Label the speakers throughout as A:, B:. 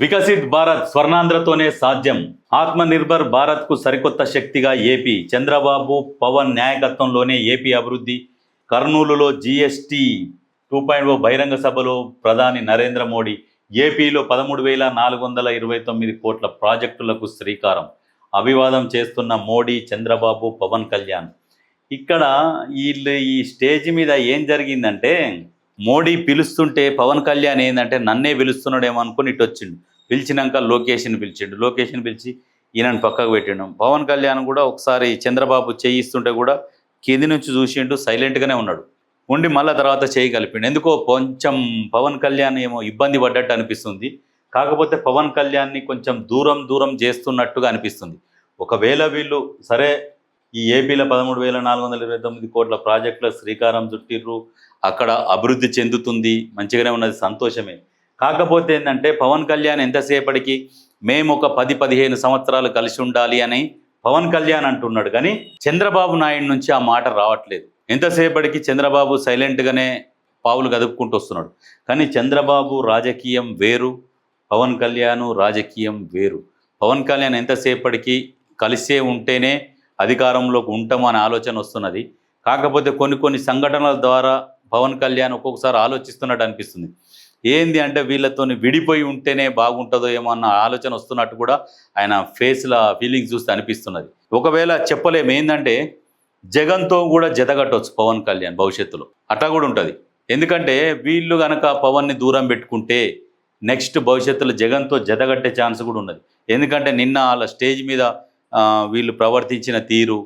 A: వికసిత్ భారత్ స్వర్ణాంధ్రతోనే సాధ్యం. ఆత్మనిర్భర్ భారత్కు సరికొత్త శక్తిగా ఏపీ. చంద్రబాబు పవన్ నాయకత్వంలోనే ఏపీ అభివృద్ధి. కర్నూలులో జీఎస్టీ టూ పాయింట్ ఓ బహిరంగ సభలో ప్రధాని నరేంద్ర మోడీ ఏపీలో పదమూడు వేల నాలుగు వందల ఇరవై తొమ్మిది కోట్ల ప్రాజెక్టులకు శ్రీకారం. అభివాదం చేస్తున్న మోడీ చంద్రబాబు పవన్ కళ్యాణ్. ఇక్కడ వీళ్ళు ఈ స్టేజ్ మీద ఏం జరిగిందంటే మోడీ పిలుస్తుంటే పవన్ కళ్యాణ్ ఏంటంటే నన్నే పిలుస్తున్నాడేమో అనుకుని ఇటు వచ్చిండు. పిలిచినాక లోకేష్ని పిలిచిండు. లోకేష్ని పిలిచి ఈయనని పక్కకు పెట్టిండు. పవన్ కళ్యాణ్ కూడా ఒకసారి చంద్రబాబు చేయిస్తుంటే కూడా కింది నుంచి చూసిండు సైలెంట్గానే ఉన్నాడు. ఉండి మళ్ళీ తర్వాత చేయగలిపిండు ఎందుకో కొంచెం పవన్ కళ్యాణ్ ఏమో ఇబ్బంది పడ్డట్టు అనిపిస్తుంది. కాకపోతే పవన్ కళ్యాణ్ని కొంచెం దూరం దూరం చేస్తున్నట్టుగా అనిపిస్తుంది. ఒకవేళ వీళ్ళు సరే ఈ ఏపీలో పదమూడు వేల నాలుగు వందల ఇరవై తొమ్మిది కోట్ల ప్రాజెక్టుల శ్రీకారం చుట్టిర్రు. అక్కడ అభివృద్ధి చెందుతుంది మంచిగానే ఉన్నది సంతోషమే. కాకపోతే ఏంటంటే పవన్ కళ్యాణ్ ఎంతసేపటికి మేము ఒక పది పదిహేను సంవత్సరాలు కలిసి ఉండాలి అని పవన్ కళ్యాణ్ అంటున్నాడు. కానీ చంద్రబాబు నాయుడు నుంచి ఆ మాట రావట్లేదు. ఎంతసేపటికి చంద్రబాబు సైలెంట్గానే పావులు కదుపుకుంటూ వస్తున్నాడు. కానీ చంద్రబాబు రాజకీయం వేరు పవన్ కళ్యాణ్ రాజకీయం వేరు. పవన్ కళ్యాణ్ ఎంతసేపటికి కలిసే ఉంటేనే అధికారంలోకి ఉంటామనే ఆలోచన వస్తున్నది. కాకపోతే కొన్ని కొన్ని సంఘటనల ద్వారా పవన్ కళ్యాణ్ ఒక్కొక్కసారి ఆలోచిస్తున్నట్టు అనిపిస్తుంది. ఏంది అంటే వీళ్ళతోని విడిపోయి ఉంటేనే బాగుంటుందో ఏమో అన్న ఆలోచన వస్తున్నట్టు కూడా ఆయన ఫేస్ల ఫీలింగ్స్ చూస్తే అనిపిస్తున్నది. ఒకవేళ చెప్పలేము ఏంటంటే జగన్తో కూడా జతగట్టవచ్చు పవన్ కళ్యాణ్ భవిష్యత్తులో. అట్లా కూడా ఉంటుంది. ఎందుకంటే వీళ్ళు కనుక పవన్ని దూరం పెట్టుకుంటే నెక్స్ట్ భవిష్యత్తులో జగన్తో జతగట్టే ఛాన్స్ కూడా ఉన్నది. ఎందుకంటే నిన్న వాళ్ళ స్టేజ్ మీద వీళ్ళు ప్రవర్తించిన తీరు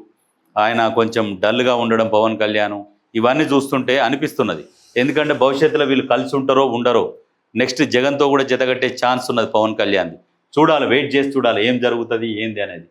A: ఆయన కొంచెం డల్గా ఉండడం పవన్ కళ్యాణ్ ఇవన్నీ చూస్తుంటే అనిపిస్తున్నది. ఎందుకంటే భవిష్యత్తులో వీళ్ళు కలిసి ఉంటారో ఉండరో నెక్స్ట్ జగన్తో కూడా జతగట్టే ఛాన్స్ ఉన్నది పవన్ కళ్యాణ్ చూడాలి వెయిట్ చేసి చూడాలి ఏం జరుగుతుంది ఏంది అనేది.